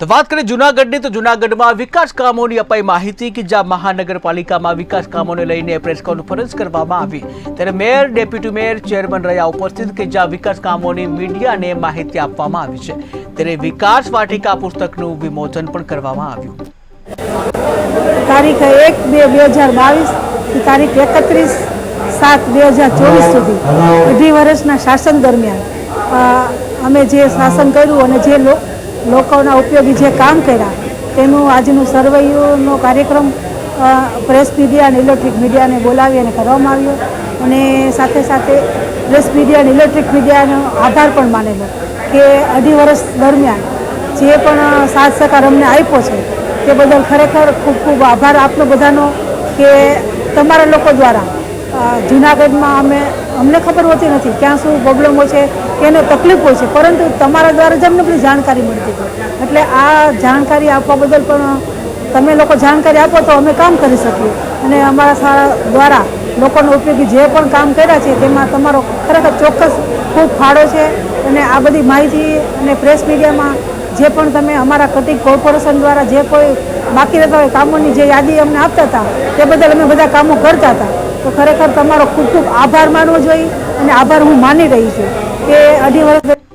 તો વાત કરીએ જૂનાગઢની તો જૂનાગઢમાં વિકાસ કામોની અપાઈ માહિતી કે જ્યાં મહાનગરપાલિકામાં વિકાસ કામોને લઈને પ્રેસ કોન્ફરન્સ કરવામાં આવી. ત્યારે મેયર ડેપ્યુટી મેયર ચેરમેન રહ્યા ઉપસ્થિત કે જ્યાં વિકાસ કામોની મીડિયાને માહિતી આપવામાં આવી છે. ત્યારે વિકાસ વાટિકા પુસ્તકનું વિમોચન પણ કરવામાં આવ્યું. તારીખ એક બે બે હજાર બાવીસ તારીખ એકત્રીસ સાત બે હજાર ચોવીસ સુધી અઢી વર્ષના શાસન દરમિયાન અમે જે શાસન કર્યું અને જે લો- લોકોના ઉપયોગી જે કામ કર્યા, તેનું આજનું સર્વૈયુનો કાર્યક્રમ પ્રેસ મીડિયા અને ઇલેક્ટ્રિક મીડિયાને બોલાવી અને કરવામાં આવ્યો. અને સાથે સાથે પ્રેસ મીડિયા અને ઇલેક્ટ્રિક મીડિયાનો આભાર પણ માનેલો કે અઢી વર્ષ દરમિયાન જે પણ સાથ સહકાર અમને આપ્યો છે, તે બદલ ખરેખર ખૂબ ખૂબ આભાર આપનો બધાનો કે તમારા લોકો દ્વારા જુનાગઢમાં જૂનાગઢમાં અમે અમને ખબર હોતી નથી ક્યાં શું પ્રોબ્લેમો છે કે એને તકલીફ છે, પરંતુ તમારા દ્વારા જ અમને બધી જાણકારી મળતી હતી. એટલે આ જાણકારી આપવા બદલ પણ તમે લોકો જાણકારી આપો તો અમે કામ કરી શકીએ. અને અમારા શાળા દ્વારા લોકોનો ઉપયોગી જે પણ કામ કર્યા છે, તેમાં તમારો ખરેખર ચોક્કસ ખૂબ ફાળો છે. અને આ બધી માહિતી અને પ્રેસ મીડિયામાં જે પણ તમે અમારા કટિંગ કોર્પોરેશન દ્વારા જે કોઈ બાકી રહેતા હોય કામોની જે યાદી અમને આપતા હતા, તે બદલ અમે બધા કામો કરતા હતા. તો ખરેખર તમારો ખૂબ ખૂબ આભાર માનવો જોઈએ અને આભાર હું માની રહી છું કે અઢી વર્ષ